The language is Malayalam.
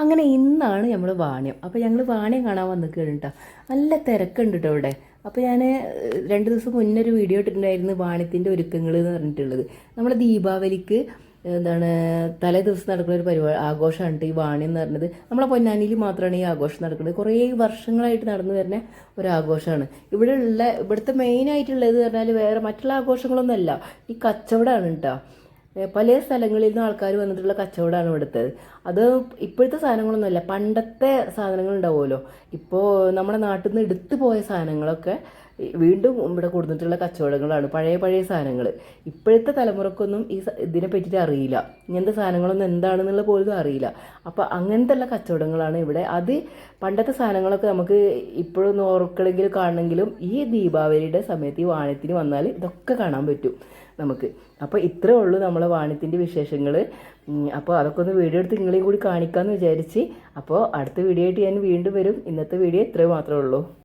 അങ്ങനെ ഇന്നാണ് നമ്മൾ വാണ്യം. അപ്പോൾ ഞങ്ങൾ വാണ്യം കാണാൻ വന്നിരിക്കുകയാണ് കേട്ടോ നല്ല തിരക്കുണ്ട് കേട്ടോ ഇവിടെ. അപ്പോൾ ഞാൻ രണ്ട് ദിവസം മുന്നേ ഒരു വീഡിയോ ഇട്ടിട്ടുണ്ടായിരുന്നു വാണ്യത്തിന്റെ ഒരുക്കങ്ങൾ എന്ന് പറഞ്ഞിട്ടുള്ളത്. നമ്മുടെ ദീപാവലിക്ക് എന്താണ് തലേ ദിവസം നടക്കുന്ന ഒരു പരിപാടി ആഘോഷമാണ് ഈ വാണ്യം എന്ന് പറയുന്നത് നമ്മളെ പൊന്നാനിയിൽ മാത്രമാണ് ഈ ആഘോഷം നടക്കുന്നത്. കുറേ വർഷങ്ങളായിട്ട് നടന്നു വരുന്ന ഒരു ആഘോഷമാണ് ഇവിടെ ഉള്ള ഇവിടുത്തെ മെയിനായിട്ടുള്ളത് പറഞ്ഞാൽ വേറെ മറ്റുള്ള ആഘോഷങ്ങളൊന്നുമല്ല. ഈ കച്ചവടമാണ് കേട്ടോ പല സ്ഥലങ്ങളിൽ നിന്ന് ആൾക്കാർ വന്നിട്ടുള്ള കച്ചവടമാണ് ഇവിടുത്തെ. അത് ഇപ്പോഴത്തെ സാധനങ്ങളൊന്നുമല്ല പണ്ടത്തെ സാധനങ്ങൾ ഉണ്ടാവുമല്ലോ. ഇപ്പോൾ നമ്മുടെ നാട്ടിൽ നിന്ന് എടുത്തു പോയ സാധനങ്ങളൊക്കെ വീണ്ടും ഇവിടെ കൊടുത്തിട്ടുള്ള കച്ചവടങ്ങളാണ്. പഴയ പഴയ സാധനങ്ങൾ ഇപ്പോഴത്തെ തലമുറക്കൊന്നും ഈ ഇതിനെ പറ്റിയിട്ട് അറിയില്ല. ഇങ്ങനത്തെ സാധനങ്ങളൊന്നും എന്താണെന്നുള്ള പോലും അറിയില്ല. അപ്പോൾ അങ്ങനത്തെ ഉള്ള കച്ചവടങ്ങളാണ് ഇവിടെ. അത് പണ്ടത്തെ സാധനങ്ങളൊക്കെ നമുക്ക് ഇപ്പോഴൊന്നും ഓർക്കണമെങ്കിലും കാണണമെങ്കിലും ഈ ദീപാവലിയുടെ സമയത്ത് ഈ വാണത്തിന് വന്നാൽ ഇതൊക്കെ കാണാൻ പറ്റും നമുക്ക്. അപ്പോൾ ഇത്രേ ഉള്ളൂ നമ്മളെ വാണിത്തിന്റെ വിശേഷങ്ങൾ അപ്പോൾ അതൊക്കെ ഒന്ന് വീഡിയോ എടുത്ത് നിങ്ങളെയും കൂടി കാണിക്കാമെന്ന് വിചാരിച്ച്. അപ്പോൾ അടുത്ത വീഡിയോ ആയിട്ട് ഞാൻ വീണ്ടും വരും. ഇന്നത്തെ വീഡിയോ ഇത്രേ മാത്രമേ ഉള്ളൂ.